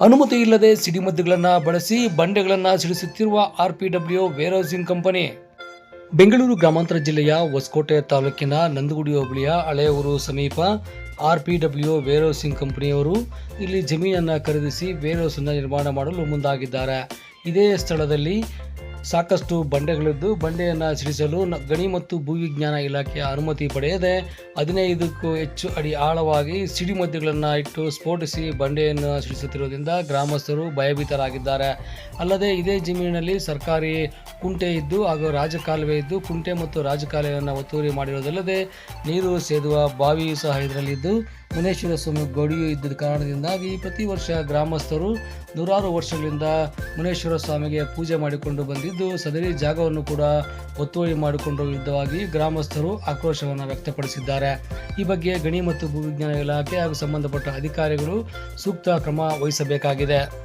ಅನುಮತಿ ಇಲ್ಲದೆ ಸಿಡಿಮದ್ದುಗಳನ್ನು ಬಳಸಿ ಬಂಡೆಗಳನ್ನು ಸಿಡಿಸುತ್ತಿರುವ R P W warehousing company. Bengaluru ಗ್ರಾಮಾಂತರ ಜಿಲ್ಲೆಯ ಹೊಸಕೋಟೆ ತಾಲೂಕಿನ ನಂದಗುಡಿ ಹೋಬಳಿಯ ಹಳೆಯೂರು ಸಮೀಪ ಆರ್ ಪಿ ಡಬ್ಲ್ಯೂ ವೇರ್ಹೌಸಿಂಗ್ ಕಂಪನಿಯವರು ಇಲ್ಲಿ ಜಮೀನನ್ನು ಖರೀದಿಸಿ ವೇರ್ಹೌಸನ್ನು ನಿರ್ಮಾಣ ಮಾಡಲು ಮುಂದಾಗಿದ್ದಾರೆ. ಇದೇ ಸ್ಥಳದಲ್ಲಿ ಸಾಕಷ್ಟು ಬಂಡೆಗಳಿದ್ದು, ಬಂಡೆಯನ್ನು ಸಿಡಿಸಲು ಗಣಿ ಮತ್ತು ಭೂವಿಜ್ಞಾನ ಇಲಾಖೆಯ ಅನುಮತಿ ಪಡೆಯದೆ ಹದಿನೈದಕ್ಕೂ ಹೆಚ್ಚು ಅಡಿ ಆಳವಾಗಿ ಸಿಡಿಮದ್ದುಗಳನ್ನು ಇಟ್ಟು ಸ್ಫೋಟಿಸಿ ಬಂಡೆಯನ್ನು ಸಿಡಿಸುತ್ತಿರುವುದರಿಂದ ಗ್ರಾಮಸ್ಥರು ಭಯಭೀತರಾಗಿದ್ದಾರೆ. ಅಲ್ಲದೆ ಇದೇ ಜಮೀನಿನಲ್ಲಿ ಸರ್ಕಾರಿ ಕುಂಟೆ ಇದ್ದು ಹಾಗೂ ರಾಜಕಾಲುವೆ ಇದ್ದು ಕುಂಟೆ ಮತ್ತು ರಾಜಕಾಲುವೆಯನ್ನು ಒತ್ತುವರಿ ಮಾಡಿರುವುದಲ್ಲದೆ ನೀರು ಸೇದುವ ಬಾವಿಯೂ ಸಹ ಇದರಲ್ಲಿದ್ದು ಮುನೇಶ್ವರ ಸ್ವಾಮಿ ಗೌಡಿಯು ಇದ್ದ ಕಾರಣದಿಂದಾಗಿ ಪ್ರತಿ ವರ್ಷ ಗ್ರಾಮಸ್ಥರು ನೂರಾರು ವರ್ಷಗಳಿಂದ ಮುನೇಶ್ವರ ಸ್ವಾಮಿಗೆ ಪೂಜೆ ಮಾಡಿಕೊಂಡು ಬಂದಿದ್ದು, ಸದರಿ ಜಾಗವನ್ನು ಕೂಡ ಒತ್ತುವರಿ ಮಾಡಿಕೊಂಡು ವಿರುದ್ಧವಾಗಿ ಗ್ರಾಮಸ್ಥರು ಆಕ್ರೋಶವನ್ನು ವ್ಯಕ್ತಪಡಿಸಿದ್ದಾರೆ. ಈ ಬಗ್ಗೆ ಗಣಿ ಮತ್ತು ಭೂವಿಜ್ಞಾನ ಇಲಾಖೆ ಹಾಗೂ ಸಂಬಂಧಪಟ್ಟ ಅಧಿಕಾರಿಗಳು ಸೂಕ್ತ ಕ್ರಮ ವಹಿಸಬೇಕಾಗಿದೆ.